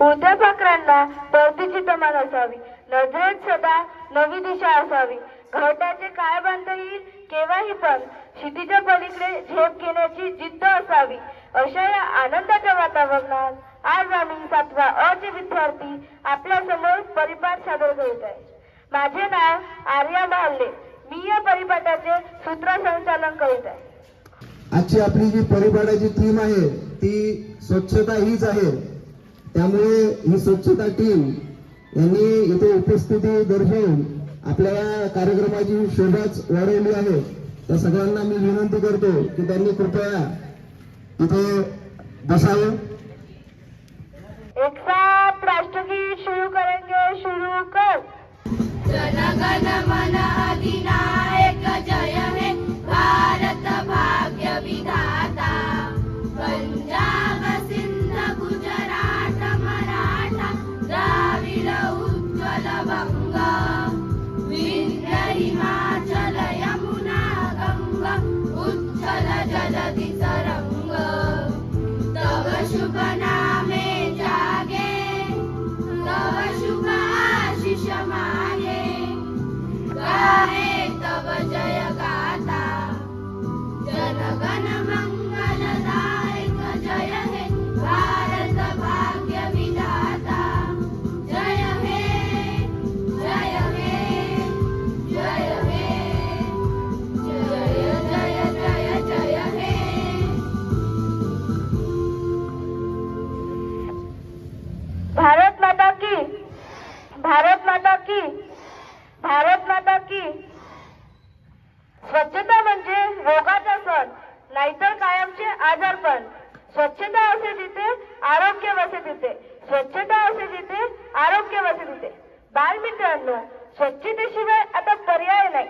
उद्या पाखरांना परतीची तमान असावी. नजरेत सदा नवी दिशा असावी. घरट्याचे काय बांधता येईल केव्हाही पण क्षितिच्या पलीकडे झेप घेण्याची जिद्द असावी. अशा या आनंदाच्या वातावरणात आज आम्ही सातवा अचे विद्यार्थी आपल्यासमोर परिपाठ सादर करीत आहे. माझे नाव आर्या महाल्ले मी या परिपाठाचे सूत्रसंचालन करीत आहे. आजची आपली जी परिपाठाची थीम आहे ती स्वच्छता हीच आहे. त्यामुळे ही स्वच्छता टीम यांनी इथे उपस्थिती दर्शवून आपल्या या कार्यक्रमाची शोभाच वाढवली आहे. त्या सगळ्यांना मी विनंती करतो की त्यांनी कृपया इथे बसावं. एक साथ राष्ट्रगीत शुरू करेंगे शुरू कर. जनगण मन अधिनायक जय हे भारत भाग्य विधाता. पंजाब उच्छल जलधि तरंग तव शुभ नामे जागे तव शुभ आशिष मागे गाहे तव जय बालमित्रांनो स्वच्छतेशिवाय आता पर्याय नाही.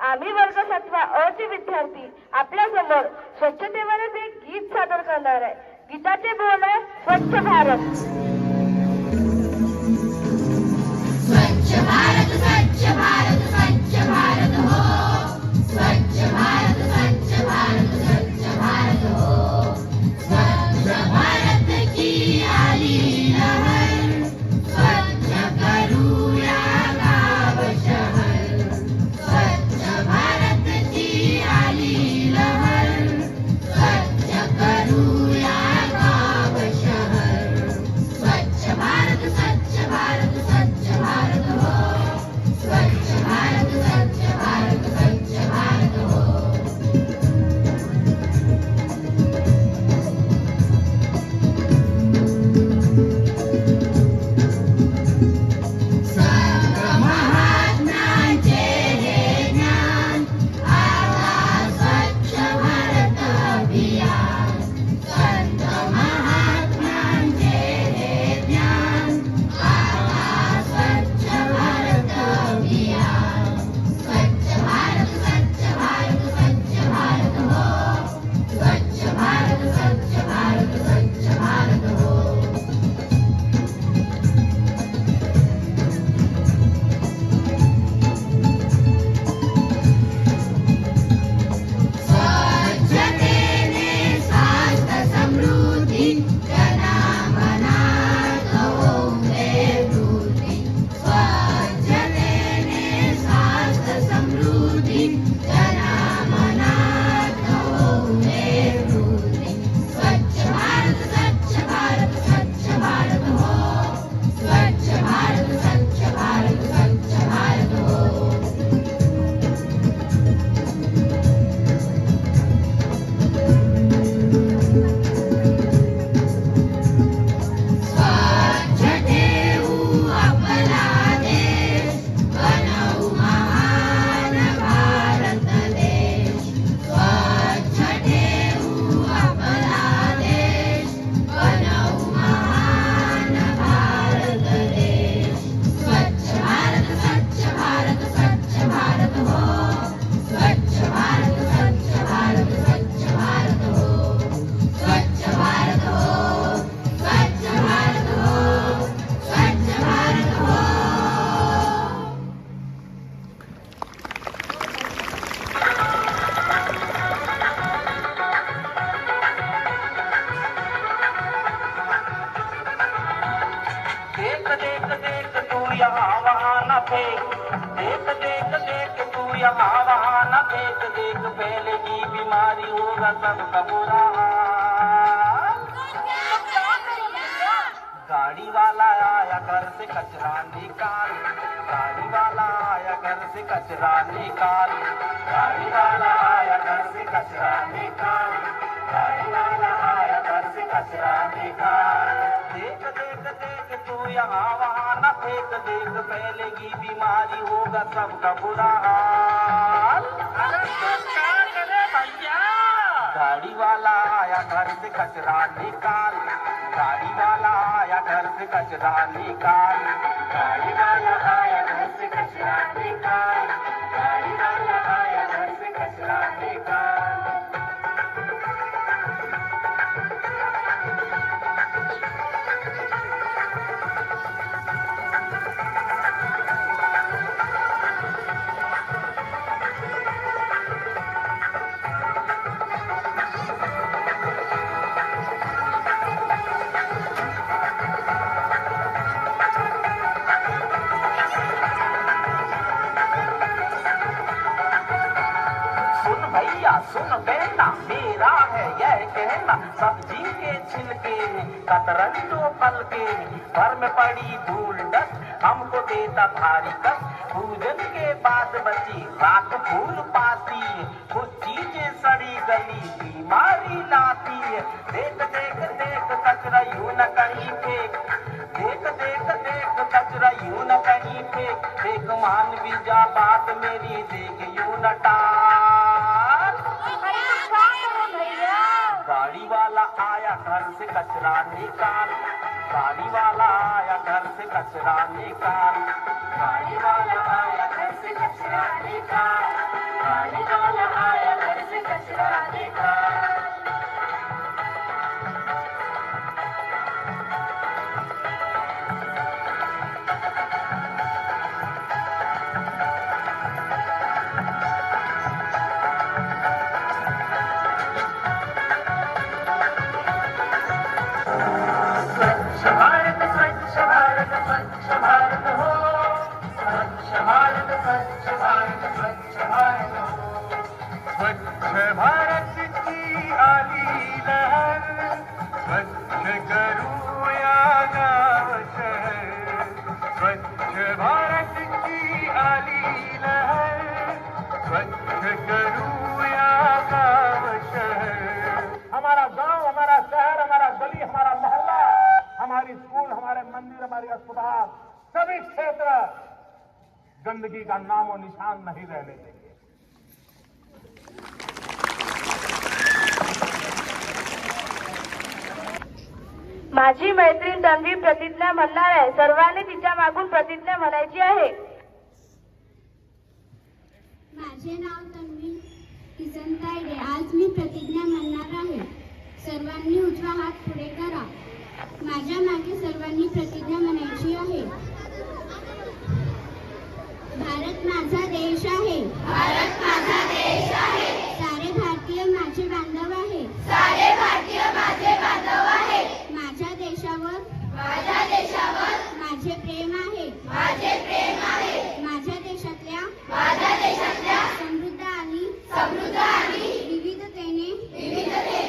आम्ही वर्ग सातवा अचे विद्यार्थी. आपल्यासमोर स्वच्छतेवरच एक गीत सादर करणार आहे. गीताचे बोल आहे स्वच्छ भारत. स्वच्छ भारत स्वच्छ भारत स्वच्छ भारत हो. स्वच्छ भारत फैलेगी बीमारी होगा सबका बुरा हाल। गाड़ी वाला आया घर से कचरा निकाल। गाड़ी वाला आया घर से कचरा निकाल। गाड़ी वाला आया घर से कचरा निकाल। जो के घर में पड़ी धूल डस्ट हमको देता भारी कस पूजन के बाद बची रात फूल घर से स्वच्छ भारत स्वच्छ भारत स्वच्छ भारत स्वच्छ भारत की आली लहर स्वच्छ करूया गाव शहर स्वच्छ भारत की आली लहर स्वच्छ करूया गाव शहर हमारा गांव हमारा शहर हमारा गली हमारा मोहल्ला हमारी स्कूल हमारे मंदिर हमारे अस्पताल सभी क्षेत्र गंदगी का नामो निशान नहीं रहने देंगे। माझी मैत्रीण तन्वी प्रतिज्ञा म्हणणार आहे सर्वांनी तिच्या मागून प्रतिज्ञा म्हणायची आहे. माझे नाव तन्वी किसन तायडे आज मी प्रतिज्ञा म्हणणार आहे. सर्वांनी उजवा हात पुढे करा. माझ्या मागे सर्वांनी प्रतिज्ञा म्हणायची आहे. भारत माझा देश आहे. भारत माझा देश आहे. सारे भारतीय माझे बांधव आहे. सारे भारतीय माझे बांधव आहे. माझ्या देशावर माझ्या देशावर माझे प्रेम आहे. माझे प्रेम आहे. माझ्या देशातल्या माझ्या देशातल्या समृद्ध आणि समृद्ध आणि विविधतेने विविधतेने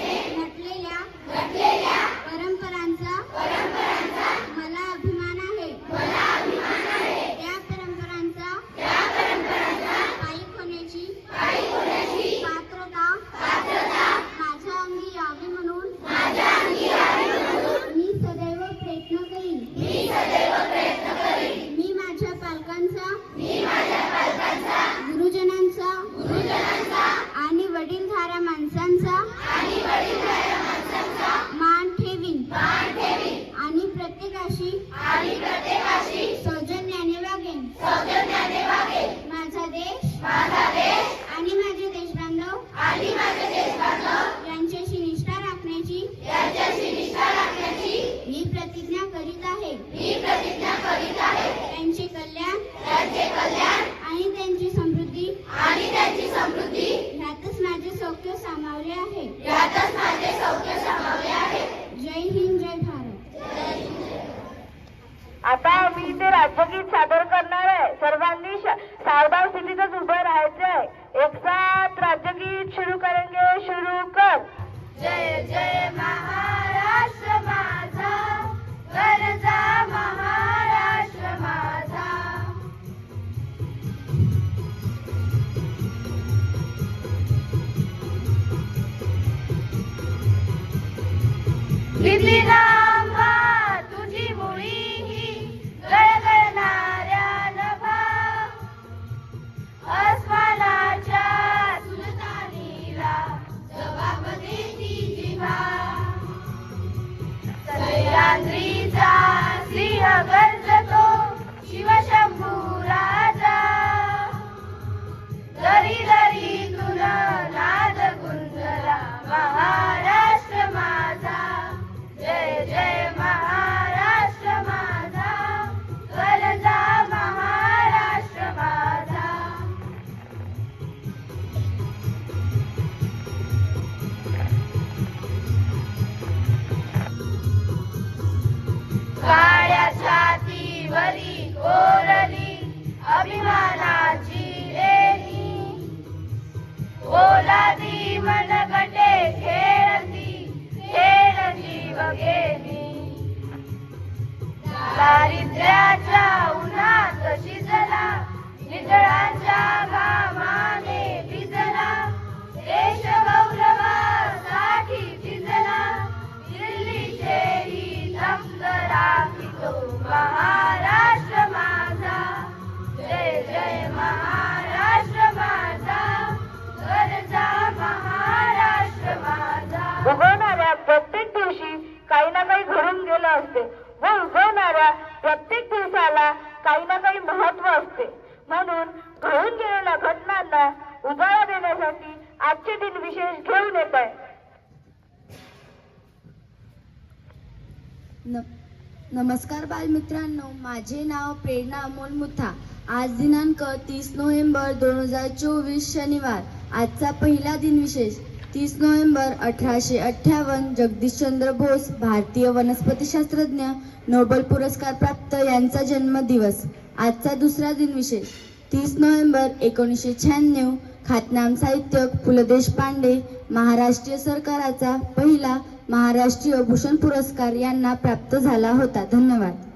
प्रेरणा अमोल मुथा. आज दिनांक तीस नोव्हेंबर दोन हजार चोवीस शनिवार. आजचा पहिला दिनविशेष तीस नोव्हेंबर अठराशे अठ्ठावन्न जगदीशचंद्र बोस भारतीय वनस्पतीशास्त्रज्ञ नोबेल पुरस्कार प्राप्त यांचा जन्मदिवस. आजचा दुसरा दिनविशेष तीस नोव्हेंबर एकोणीसशे शहाण्णव ख्यातनाम साहित्यक पु ल देशपांडे महाराष्ट्रीय सरकाराचा पहिला महाराष्ट्रीय भूषण पुरस्कार यांना प्राप्त झाला होता. धन्यवाद.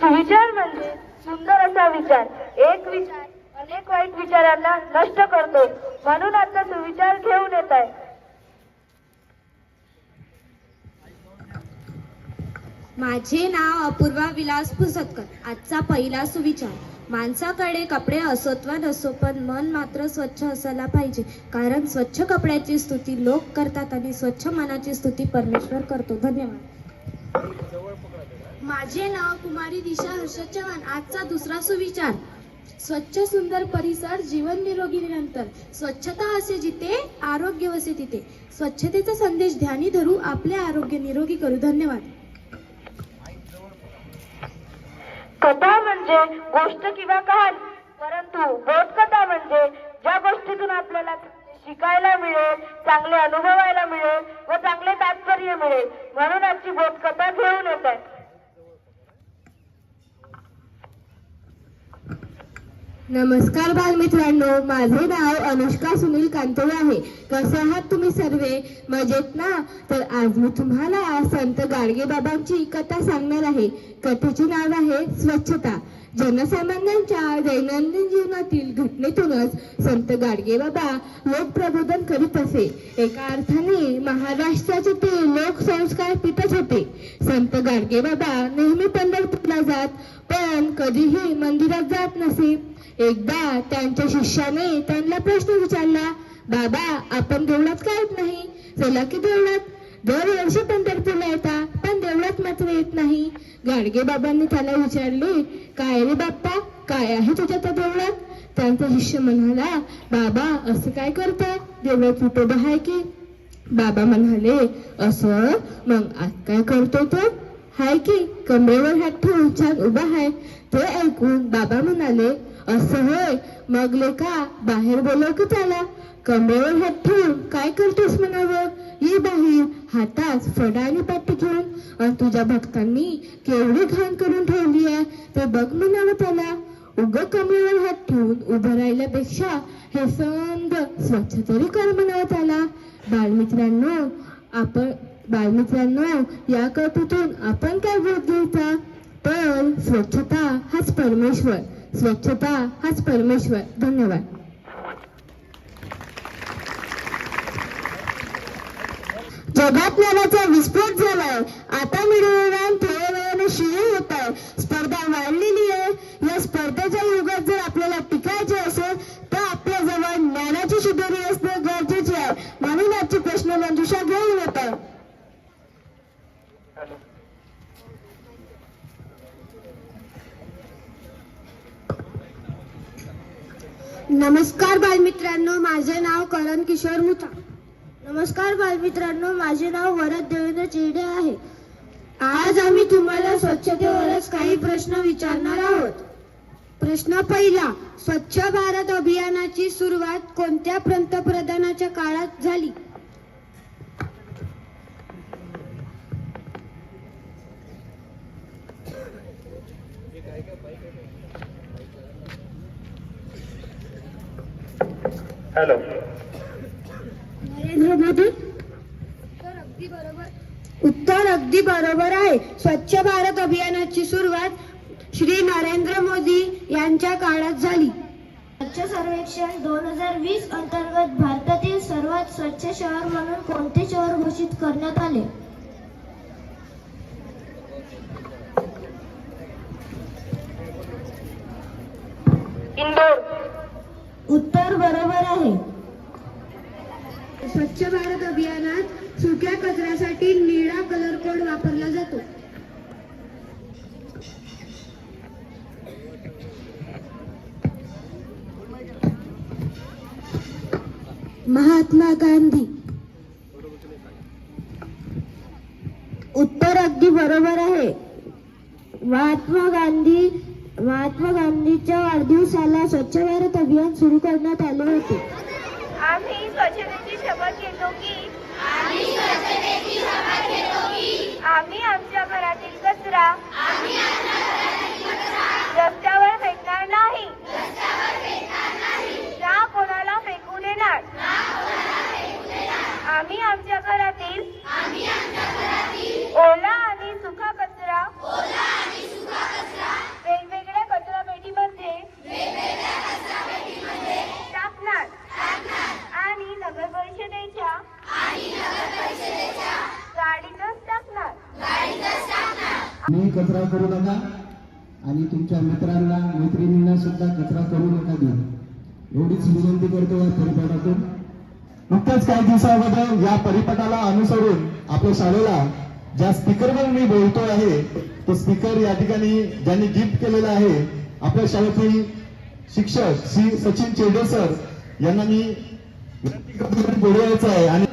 सुविचार म्हणजे सुंदर असा विचार. एक विचार अनेक वाईट विचारांना नष्ट करतो. म्हणून आता सुविचार घेऊन येत आहे. माझे नाव अपूर्वा विलास पुसतकर. आजचा पहिला सुविचार. माणसाकडे कपडे असोत वा नसो पण मन मात्र स्वच्छ असायला पाहिजे. कारण स्वच्छ कपड्याची स्तुती लोक करतात आणि स्वच्छ मनाची स्तुती परमेश्वर करतो. धन्यवाद. माझे नाव कुमारी दिशा हर्षद चव्हाण. आजचा दुसरा सुविचार. स्वच्छ सुंदर परिसर जीवन निरोगी निरंतर स्वच्छता असे जिथे आरोग्य वसे तिथे. स्वच्छतेचा संदेश ध्यानी धरू आपले आरोग्य निरोगी करू. धन्यवाद. कथा म्हणजे गोष्ट किंवा कहाणी परंतु बोधकथा म्हणजे ज्या गोष्टीतून आपल्याला शिकायला मिळेल चांगले अनुभवायला मिळेल व चांगले तात्पर्य मिळेल म्हणून आजची बोधकथा घेऊन येत आहे. नमस्कार बालमित्रांनो माझे नाव अनुष्का सुनील कांतोळे आहे. कसे आहात तुम्ही सर्वे? मजेत ना? तर आज मी तुम्हाला संत गाडगे बाबांची कथा सांगणार आहे. कथेचे नाव आहे स्वच्छता. जनसामान्यांच्या दैनंदिन जीवनातील घटनेतूनच संत गाडगे बाबा लोकप्रबोधन करीत असे. एका अर्थाने महाराष्ट्राचे ते लोकसंस्कार पितच होते. संत गाडगे बाबा नेहमी पंढरपूरला जात पण कधीही मंदिरात जात नसे. एकदा त्यांच्या शिष्याने त्यांना प्रश्न विचारला बाबा आपण देवळात का येत नाही? चला की देवळात. दरवर्षी पंढरपूरला येता पण देवळात मात्र येत नाही. गाडगे बाबांनी त्याला विचारले काय रे बाप्पा काय आहे तुझ्या त्या देवळात? त्यांचा शिष्य म्हणाला बाबा असं काय करता? देवळात विठोबा आहे की? बाबा म्हणाले असं? मग आज काय करतो तो? हाय की कमरेवर हात ठेवून छान उभा आहे. ते ऐकून बाबा म्हणाले असं होय. मग लेका बाहेर बोलव की त्याला. कमरेवर हात ठेवून काय करतोस म्हणावं? ये बाहेर हातात फडा आणि पाठी घेऊन. आणि तुझ्या भक्तांनी केवढी घाण करून ठेवली आहे ते बघ म्हणावं त्याला. उग कमरेवर हात ठेवून उभं राहिल्यापेक्षा हे समज स्वच्छ तरी कर म्हणावं त्याला. बालमित्रांनो आपण बालमित्रांनो या कर्तृत्वून आपण काय बोध घ्यायचा तर स्वच्छता हाच परमेश्वर. स्वच्छता हाच परमेश्वर. धन्यवाद. जगात नावाचा विस्फोट नमस्कार बालमित्रांनो माझे नाव करण किशोर मुथा. नमस्कार बालमित्रांनो माझे नाव वरद देवेंद्र चिरडे आहे. आज आम्ही तुम्हाला स्वच्छतेवरच काही प्रश्न विचारणार आहोत. प्रश्न पहिला स्वच्छ भारत अभियानाची सुरुवात कोणत्या पंतप्रधानाच्या काळात झाली हॅलो नरेंद्र मोदी उत्तर अगदी बरोबर आहे. स्वच्छ भारत अभियानाची सुरुवात श्री नरेंद्र मोदी यांच्या काळात झाली. स्वच्छ सर्वेक्षण दोन हजार वीस अंतर्गत भारतातील सर्वात स्वच्छ शहर म्हणून कोणते शहर घोषित करण्यात आले? इंदोर. उत्तर बरोबर आहे. स्वच्छ भारत अभियानात सुक्या कचऱ्यासाठी निळा कलर कोड वापरला जातो. महात्मा गांधी. उत्तर अगदी बरोबर आहे. महात्मा गांधी महात्मा गांधीच्या वाढदिवसाला स्वच्छ भारत अभियान सुरू करण्यात आले होते. आम्ही स्वच्छतेची शपथ घेतो की आम्ही आमच्या घरातील कचरा रस्त्यावर फेकणार नाही ना कोणाला फेकू देणार आम्ही आमच्या घरातील ओला आणि सुका कचरा वेगवेगळ्या कचरा पेटीमध्ये टाकणार आणि नगर परिषदेच्या गाडीतच टाकणार मी कचरा करू नका आणि तुमच्या मित्रांना मैत्रिणींना सुद्धा कचरा करू नका देऊ. एवढीच विनंती करतो या परिपाठातून. नुकत्याच काही दिवसाअगोदर या परिपटाला अनुसरून आपल्या शाळेला ज्या स्पीकरवर मी बोलतो आहे तो स्पीकर या ठिकाणी ज्यांनी गिफ्ट केलेला आहे आपल्या शाळेतील शिक्षक श्री सचिन चेडे सर यांना मी विनंती पुढे यायचं आहे आणि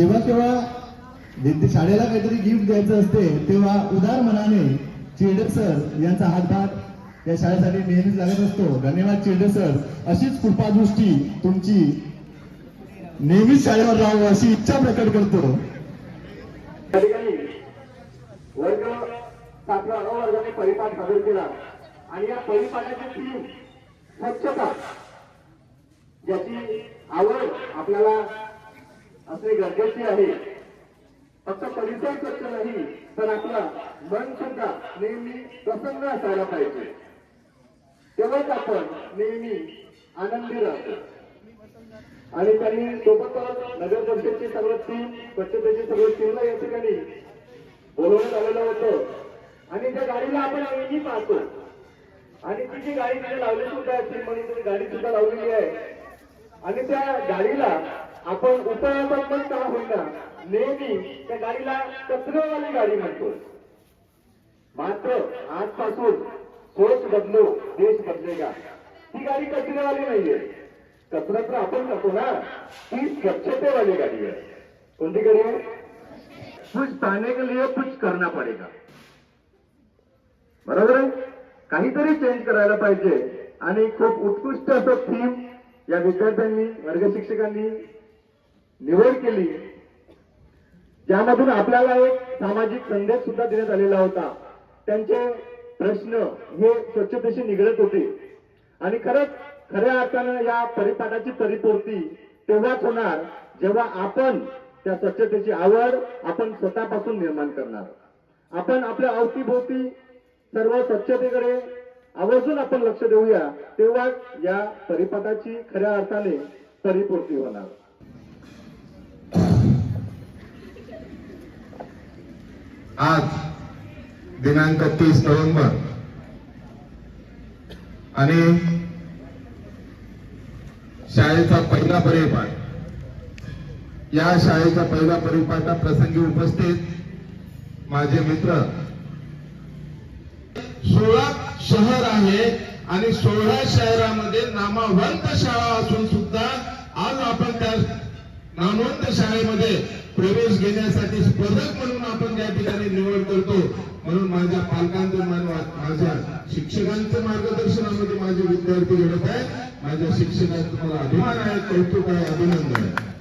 जेव्हा केव्हा शाळेला काहीतरी गिफ्ट द्यायचं असते तेव्हा उदार मनाने चिल्डर सर यांचा हातभार या शाळेसाठी नेहमीच लागत असतो. धन्यवाद चिल्डर सर अशीच कृपादृष्टी तुमची नेहमीच शाळेवर राहावं अशी इच्छा प्रकट करतो. वर्ग सातव्या अनुवर्गाने वर्गाने परिपाठ सादर केला. आणि या परिपाठाची थीम स्वच्छता ज्याची आवड आपल्याला असणे गरजेचे आहे. फक्त परिसर स्वच्छ नाही तर आपला मन सुद्धा नेहमी प्रसन्न असायला पाहिजे. तेव्हाच आपण नेहमी आनंदी राहतो. आणि त्यांनी सोबतच नगर परिषदची सर्व टीम स्वच्छतेची सर्व टीमला या ठिकाणी बोलवण्यात आलेलं होतं. आणि त्या गाडीला आपण नेहमी पाहतो. आणि ती जी गाडी तिथे लावली सुद्धा टीम म्हणून गाडी सुद्धा लावलेली आहे. आणि त्या गाडीला आपण उपयोगात्मक का होईना. नेहमी त्या गाडीला कचरेवाली गाडी म्हणतो. मात्र आजपासून सोच बदलो देश बदलेगा. ही गाडी कचरेवाली नाहीये. कचरा तर आपण करतो ना. ही स्वच्छतेवाली गाडी आहे. कोणती गाडी आहे? कुछ पाने के लिए कुछ करना पडेगा. बरोबर आहे? काहीतरी चेंज करायला पाहिजे. आणि खूप उत्कृष्ट असं थीम या विद्यार्थ्यांनी वर्ग शिक्षकांनी निवड केली. ज्यामधून आपल्याला एक सामाजिक संदेश सुद्धा देण्यात आलेला होता. त्यांचे प्रश्न हे स्वच्छतेशी निगडत होते. आणि खरंच खऱ्या अर्थानं या परिपाठाची परिपूर्ती तेव्हाच होणार जेव्हा आपण त्या स्वच्छतेची आवड आपण स्वतःपासून निर्माण करणार. आपण आपल्या अवतीभोवती सर्व स्वच्छतेकडे आवर्जून आपण लक्ष देऊया तेव्हाच या परिपाठाची खऱ्या अर्थाने परिपूर्ती होणार. आज दिनांक तीस नोव्हेंबर. आणि शाळेचा पहिला परिपाठ. या शाळेचा पहिला परिपाठा प्रसंगी उपस्थित माझे मित्र. सोळा शहर आहे आणि सोळा शहरामध्ये नामावंत शाळा असून सुद्धा आज आपण त्या नामवंत शाळेमध्ये प्रवेश घेण्यासाठी स्पर्धक म्हणून आपण त्या ठिकाणी निवड करतो. म्हणून माझ्या पालकांचं मान माझ्या शिक्षकांच्या मार्गदर्शनामध्ये माझे विद्यार्थी घडत आहेत. माझ्या शिक्षकांचा मला अभिमान आहे कौतुक आहे अभिनंदन आहे.